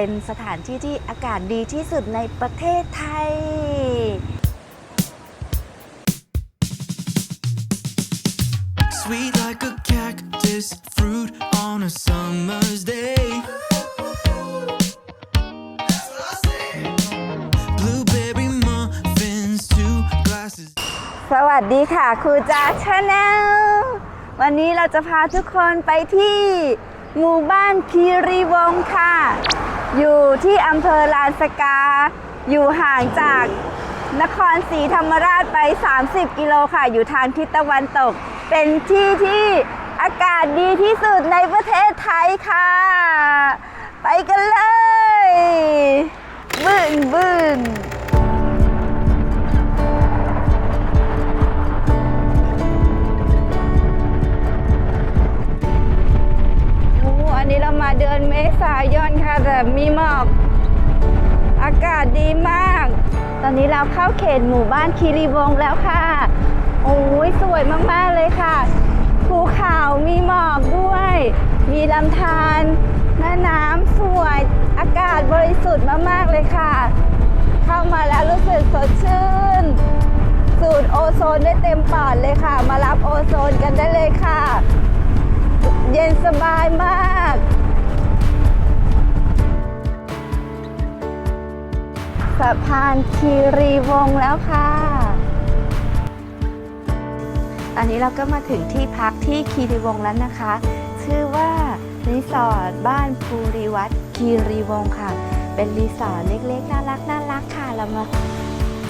เป็นสถานที่ที่อากาศดีที่สุดในประเทศไทย Sweet like a cactus, fruit on a summer's day. Blueberry muffins, two glasses. สวัสดีค่ะครูจาชาแนลวันนี้เราจะพาทุกคนไปที่หมู่บ้านคีรีวงศ์ค่ะ อยู่ที่อำเภอลานสกา อยู่ห่างจากนครศรีธรรมราชไป 30 กิโลค่ะ อยู่ทางทิศตะวันตก เป็นที่ที่อากาศดีที่สุดในประเทศไทยค่ะ ไปกันเลย บึ้นบึ้น วันนี้เรามาเดือนเมษายนค่ะ แต่มีหมอก อากาศดีมาก ตอนนี้เราเข้าเขตหมู่บ้านคีรีวงแล้วค่ะ โอ้ยสวยมาก ๆ เลยค่ะ ภูเขามีหมอกด้วย มีลำธารแม่น้ำสวย อากาศบริสุทธิ์มาก ๆ เลยค่ะ เข้ามาแล้วรู้สึกสดชื่น สูดโอโซนได้เต็มปอดเลยค่ะ มารับโอโซนกันได้เลยค่ะ เย็นสบายมาก สะพานคีรีวงแล้วค่ะอันนี้เราก็มาถึงที่พักที่คีรีวงแล้วนะคะ ชื่อว่ารีสอร์ทบ้านภูริวัตรคีรีวงค่ะ เป็นรีสอร์ทเล็กๆ น่ารักน่ารักค่ะ เรามา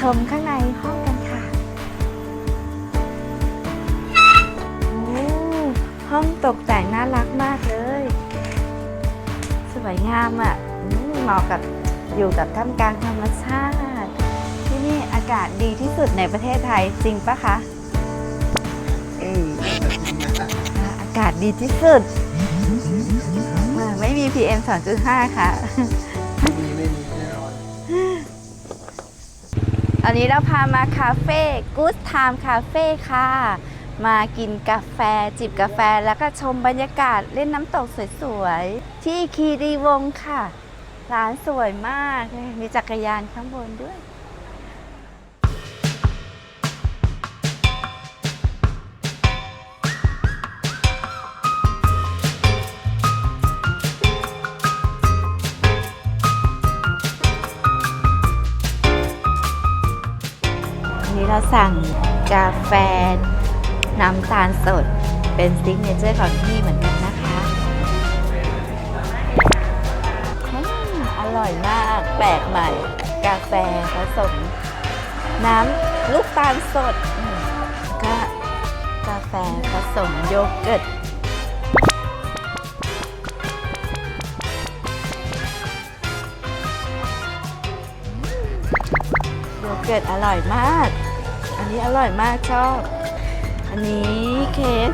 ชมข้างในห้องกัน ห้องตกแต่งน่ารักมากเลย สวยงามอะเหมาะกับอยู่กับท่ามกลางธรรมชาติ ที่นี่อากาศดีที่สุดในประเทศไทยจริงปะคะอากาศดีที่สุดอะไม่มี PM 2.5 ค่ะอันนี้เราพามาคาเฟ่ Good Time Cafe ค่ะ มากินกาแฟจิบกาแฟแล้วก็ชมบรรยากาศเล่นน้ำตกสวยๆ ที่คีรีวงค่ะ ร้านสวยมาก มีจักรยานข้างบนด้วยวันนี้เราสั่งกาแฟ น้ำตาลสดเป็นซิกเนเจอร์ของที่นี่เหมือนกันนะคะอร่อยมากแปลกใหม่ กาแฟผสม น้ำลูกตาลสดก็กาแฟผสมโยเกิร์ตโยเกิร์ตอร่อยมาก อันนี้อร่อยมากชอบ อันนี้เค้ก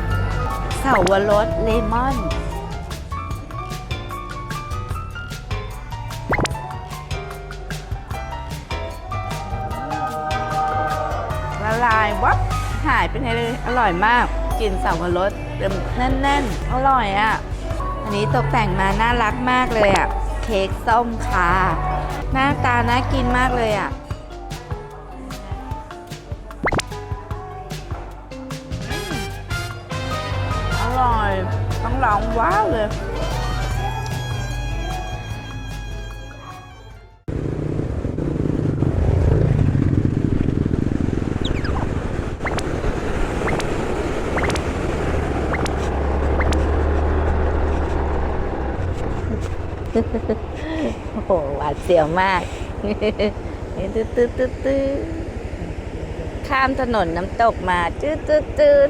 เสาวรสเลมอน ละลายวับหายไปไหนเลย อร่อยมากกลิ่นเสาวรสเต็มแน่นๆ อร่อยอะ อันนี้ตกแต่งมาน่ารักมากเลยอะ เค้กส้มค่ะ หน้าตาน่ากินมากเลยอะ ร่อย ต้องลองว้าวเลย โอ้โหหวาดเสียวมากตืดตืดตืดตืดข้ามถนนน้ำตกมาจืดจืดจืด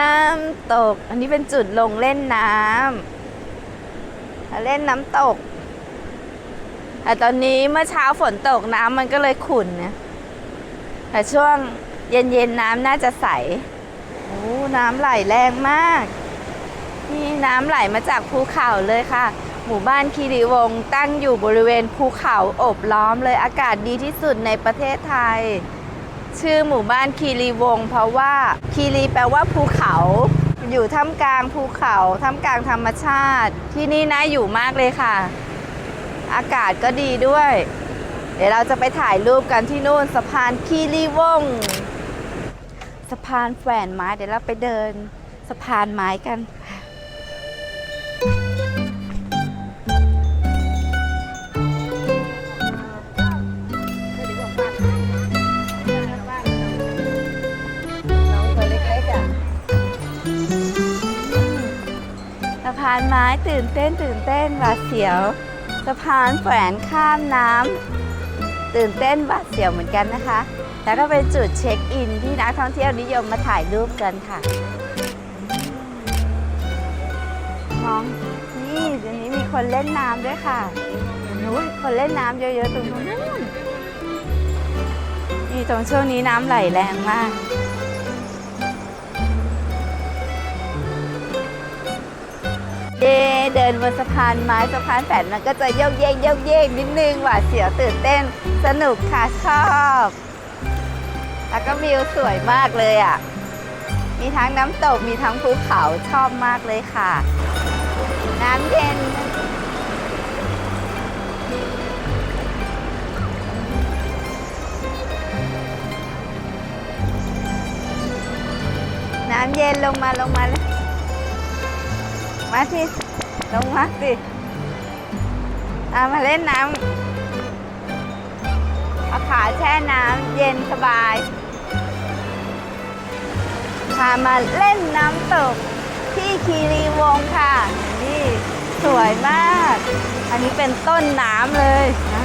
น้ำตก อันนี้เป็นจุดลงเล่นน้ำเล่นน้ำตกแต่ตอนนี้เมื่อเช้าฝนตกน้ำมันก็เลยขุ่นนะแต่ช่วงเย็นๆน้ำน่าจะใสโอ้น้ำไหลแรงมาก นี่น้ำไหลมาจากภูเขาเลยค่ะ หมู่บ้านคีรีวงตั้งอยู่บริเวณภูเขาอบล้อมเลยอากาศดีที่สุดในประเทศไทย ชื่อหมู่บ้านคีรีวง เพราะว่าคีรีแปลว่าภูเขา อยู่ท่ามกลางภูเขาท่ามกลางธรรมชาติ ที่นี่น่าอยู่มากเลยค่ะ อากาศก็ดีด้วย เดี๋ยวเราจะไปถ่ายรูปกันที่นู่นสะพานคีรีวง สะพานแฝนไม้เดี๋ยวเราไปเดินสะพานไม้กันานไม้ตื่นเต้นตื่นเต้นหวาดเสียวสะพานแขวนข้ามน้ำตื่นเต้นหวาดเสียวเหมือนกันนะคะ แล้วก็เป็นจุดเช็คอินที่นักท่องเที่ยวนิยมมาถ่ายรูปกันค่ะมองนี่เดี๋ยวนี้มีคนเล่นน้ำด้วยค่ะนู้นคนเล่นน้ำเยอะๆตรงนู้นนู่นนี่ตรงช่วงนี้น้ำไหลแรงมาก เย้เดินบนสะพานไม้สะพานแฝดมันก็จะโยกเยกโยกเยกนิดนึงหวาดเสียวตื่นเต้นสนุกค่ะชอบ แล้วก็วิวสวยมากเลยอะ มีทั้งน้ำตกมีทั้งภูเขาชอบมากเลยค่ะ น้ำเย็นน้ำเย็นลงมาลงมาเลย มาสิ ลงมาสิอามาเล่นน้ำเอาขาแช่น้ำเย็นสบาย พามาเล่นน้ำตกที่คีรีวงค่ะ นี่ สวยมาก อันนี้เป็นต้นน้ำเลยนะ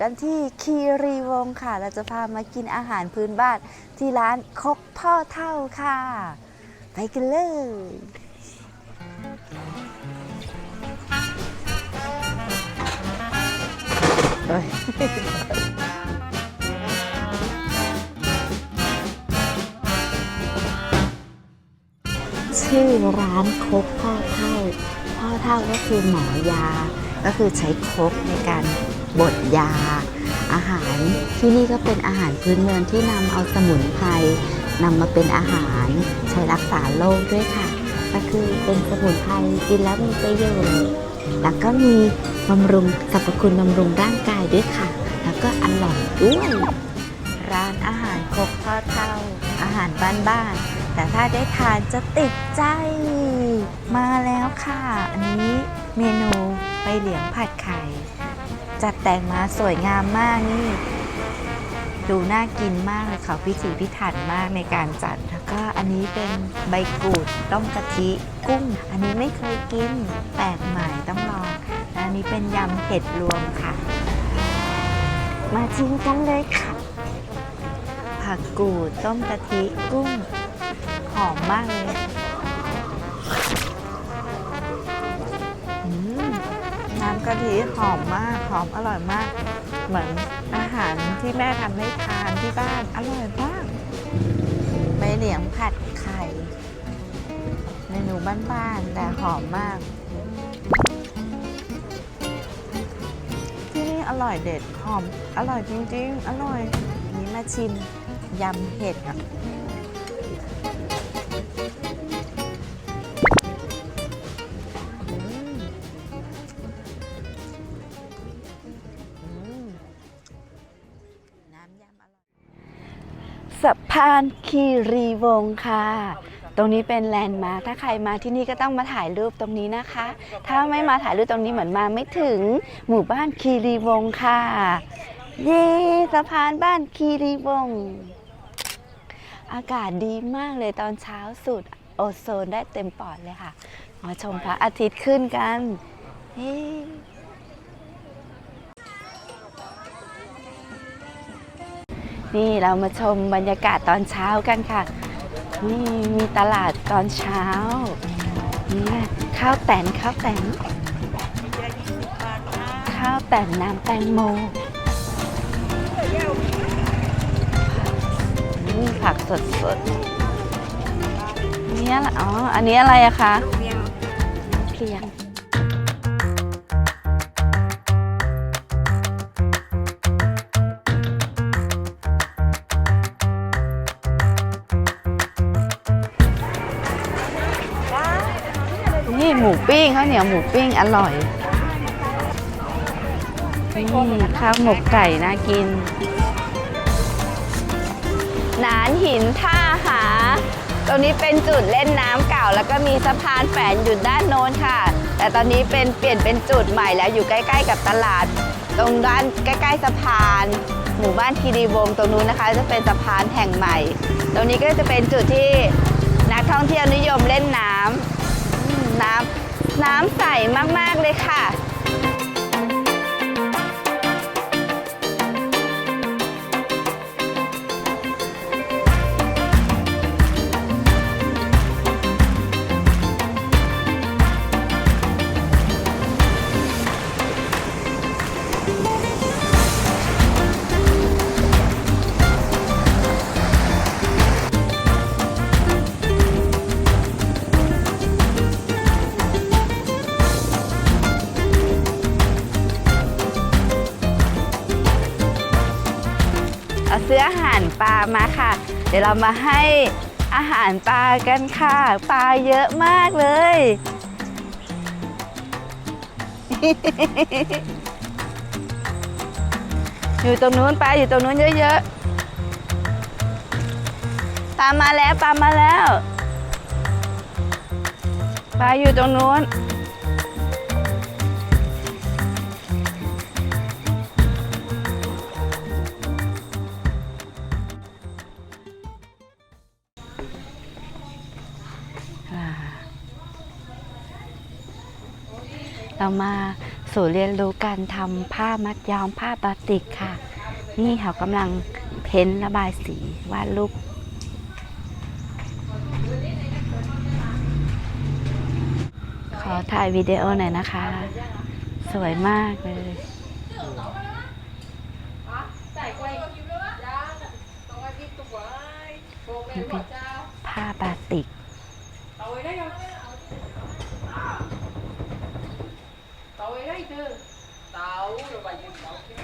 กันที่คีรีวงค่ะ เราจะพามากินอาหารพื้นบ้านที่ร้านคกพ่อเท่าค่ะ ไปกันเลยชื่อร้านคกพ่อเท่า พ่อเท่าก็คือหมอยา ก็คือใช้คกในการ บดยา อาหารที่นี่ก็เป็นอาหารพื้นเมืองที่นำเอาสมุนไพรนำมาเป็นอาหารใช้รักษาโรคด้วยค่ะ ก็คือเป็นสมุนไพรกินแล้วมีประโยชน์แล้วก็มีบำรุงสรรพคุณบำรุงร่างกายด้วยค่ะ แล้วก็อร่อยด้วยร้านอาหารครกพ่อเท่า อาหารบ้านๆแต่ถ้าได้ทานจะติดใจ มาแล้วค่ะ อันนี้เมนูใบเหลียงผัดไข่ จัดแต่งมาสวยงามมากนี่ ดูน่ากินมากเลยค่ะพิถีพิถันมากในการจัด แล้วก็อันนี้เป็นใบกูดต้มกะทิกุ้ง อันนี้ไม่เคยกินแปลกใหม่ต้องลองอันนี้เป็นยำเห็ดรวมค่ะ มาชิมกันเลยค่ะ ผักกูดต้มกะทิกุ้ง หอมมากเลย กะทิหอมมากหอมอร่อยมาก เหมือนอาหารที่แม่ทำให้ทานที่บ้านอร่อยมากใบเหลียงผัดไข่เมนูบ้านๆแต่หอมมาก ที่นี่อร่อยเด็ดหอมอร่อยจริงๆ อร่อยนนี้มาชิมยำเห็ดอะ สะพานคีรีวงศ์ค่ะ ตรงนี้เป็นแลนด์มาร์คถ้าใครมาที่นี่ก็ต้องมาถ่ายรูปตรงนี้นะคะ ถ้าไม่มาถ่ายรูปตรงนี้เหมือนมาไม่ถึงหมู่บ้านคีรีวงศ์ค่ะ เย้สะพานบ้านคีรีวงศ์อากาศดีมากเลยตอนเช้าสูดโอโซนได้เต็มปอดเลยค่ะ มาชมพระอาทิตย์ขึ้นกัน เฮ้ นี่เรามาชมบรรยากาศตอนเช้ากันค่ะ นี่มีตลาดตอนเช้านี่ไงข้าวแตนข้าวแตนข้าวแตนน้ำแตงโมนี่ผักสดสดๆนี่อะไรอ๋อ อันนี้อะไรอะคะเพลียง มูปิ้งข้าวเหนียวหมูปิ้งอร่อยนี่ข้าวหมกไก่น่ากินนานหินท่าหา ตรงนี้เป็นจุดเล่นน้ำเก่า แล้วก็มีสะพานแฝงอยู่ด้านโน้นค่ะ แต่ตอนนี้เป็นเปลี่ยนเป็นจุดใหม่แล้วอยู่ใกล้ ๆ กับตลาด ตรงด้านใกล้ ๆ สะพาน หมู่บ้านคีรีวงตรงนู้นนะคะ จะเป็นสะพานแห่งใหม่ ตรงนี้ก็จะเป็นจุดที่นักท่องเที่ยวนิยมเล่นน้ำ น้ำน้ำใสมากๆเลยค่ะ มาค่ะ เดี๋ยวเรามาให้อาหารปลากันค่ะปลาเยอะมากเลย อยู่ตรงนู้นปลาอยู่ตรงนู้นเยอะๆปลามาแล้วปลามาแล้วปลาอยู่ตรงนู้น เรามาสู่เรียนรู้การทำผ้ามัดย้อมผ้าบาติกค่ะ นี่เขากำลังเพ้นระบายสีวาดรูปขอถ่ายวิดีโอหน่อยนะคะ สวยมากเลยนี่เป็นผ้าบาติก chứ Tàu rồi bà dừng tàu kia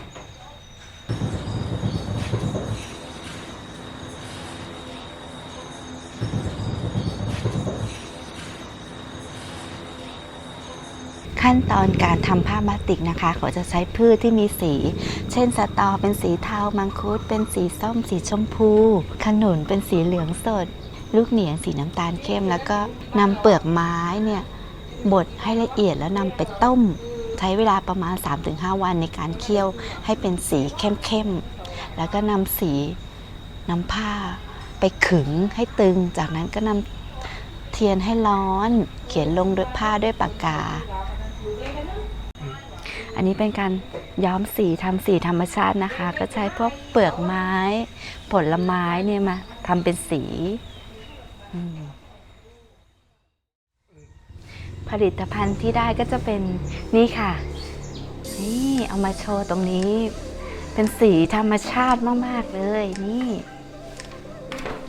ขั้นตอนการทำผ้าบาติกนะคะ เขาจะใช้พืชที่มีสี เช่น สตอเป็นสีเทา มังคุดเป็นสีส้ม สีชมพู ขนุนเป็นสีเหลืองสด ลูกเหนียงสีน้ำตาลเข้ม แล้วก็นำเปลือกไม้เนี่ยบดให้ละเอียดแล้วนำไปต้ม ใช้เวลาประมาณ 3-5 วันในการเคี่ยวให้เป็นสีเข้มๆ แล้วก็นำสีนำผ้าไปขึงให้ตึง จากนั้นก็นำเทียนให้ร้อน เขียนลงด้วยผ้าด้วยปากกา อันนี้เป็นการย้อมสีทำสีธรรมชาตินะคะ ก็ใช้พวกเปลือกไม้ ผลไม้เนี่ยมาทำเป็นสี อืม ผลิตภัณฑ์ที่ได้ก็จะเป็นนี่ค่ะ นี่เอามาโชว์ตรงนี้ เป็นสีธรรมชาติมากๆเลยนี่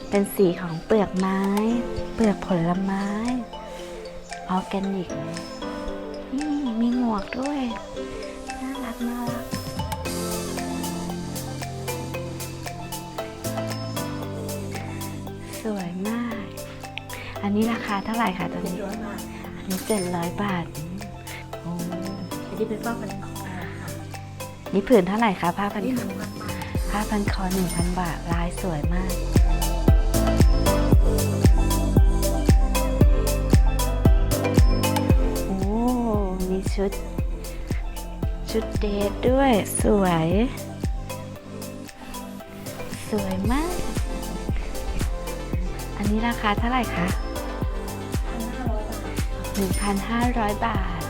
เป็นสีของเปลือกไม้ เปลือกผลไม้ออร์แกนิกนี่มีหมวกด้วย น่ารักน่ารักสวยมาก อันนี้ราคาเท่าไหร่คะตอนนี้ อันนี้เจ็ดร้อยบาทโอ้อันนี้เป็นผ้าพันคอค่ะนี่ผืนเท่าไหร่คะผ้าพันนี่คหอนึ่งพันบาทผ้าพันคอหนึ่งพันบาทลายสวยมาก โอ้ มีชุด ชุดเดทด้วย สวย สวยมากนี้ราคาเท่าไหร่คะ 1,500 บาท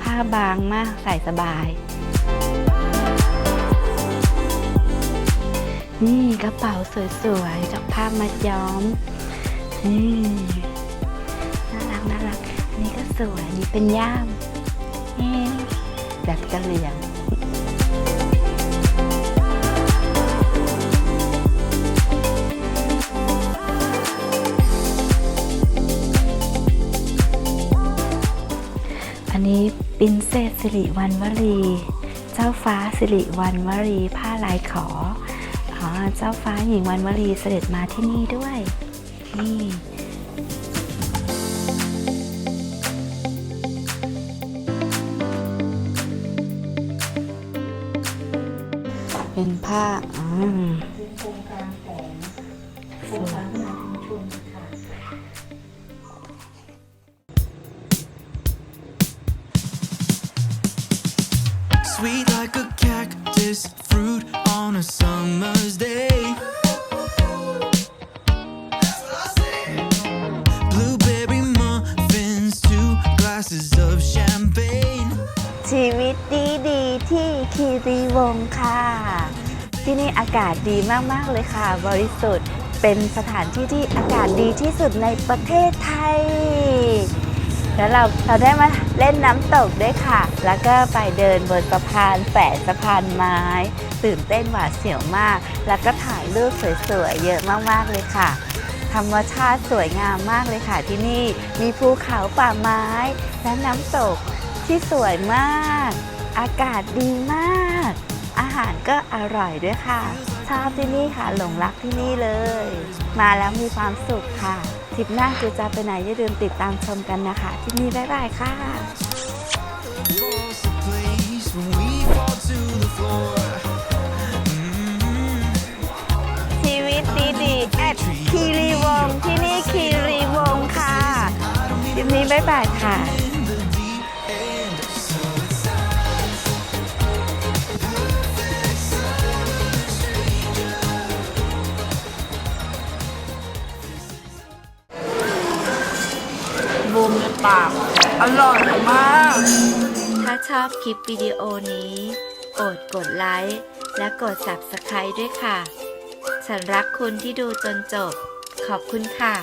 ผ้าบางมากใส่สบาย นี่กระเป๋าสวยๆจากผ้ามัดย้อม นี่น่ารักน่ารักอันนี้ก็สวยนี่เป็นย่ามนี่แบบกะเหลี่ยง อินเซสสิริวัณวรี เจ้าฟ้าสิริวัณวรี ผ้าลายขออ๋อเจ้าฟ้าหญิงวันวรีเสด็จมาที่นี่ด้วย นี่เป็นผ้าอืมเป็น summer's day. Blueberry muffins, two glasses of champagne. ชีวิตดีดีๆที่คีรีวงศ์ค่ะ ที่นี่อากาศดีมาก ๆ เลยค่ะ บริสุทธิ์เป็นสถานที่ที่อากาศดีที่สุดในประเทศไทย แล้วเราเราได้มาเล่นน้ำตกด้วยค่ะ แล้วก็ไปเดินบนสะพานแฝดสะพานไม้ ตื่นเต้นหวาดเสียวมาก แล้วก็ถ่ายรูปสวยๆเยอะมากๆเลยค่ะ ธรรมชาติสวยงามมากเลยค่ะที่นี่มีภูเขาป่าไม้ และน้ำตกที่สวยมาก อากาศดีมาก อาหารก็อร่อยด้วยค่ะ ชอบที่นี่ค่ะ หลงรักที่นี่เลย มาแล้วมีความสุขค่ะทริปหน้าคือจะไปไหนอย่าลืมติดตามชมกันนะคะ ที่นี่บ๊ายบายค่ะ Falls a place when we fall to the floor. ชีวิตดีๆแอดคีรีวงศ์ที่นี่คีรีวงศ์ค่ะทริปนี้บ๊ายบายค่ะ In the deep end, so it's time. Perfect summer stranger. บูมในปาก อร่อยมาก ถ้าชอบคลิปวิดีโอนี้ โปรดกดไลค์ และกด Subscribe ด้วยค่ะ ฉันรักคุณที่ดูจนจบ ขอบคุณค่ะ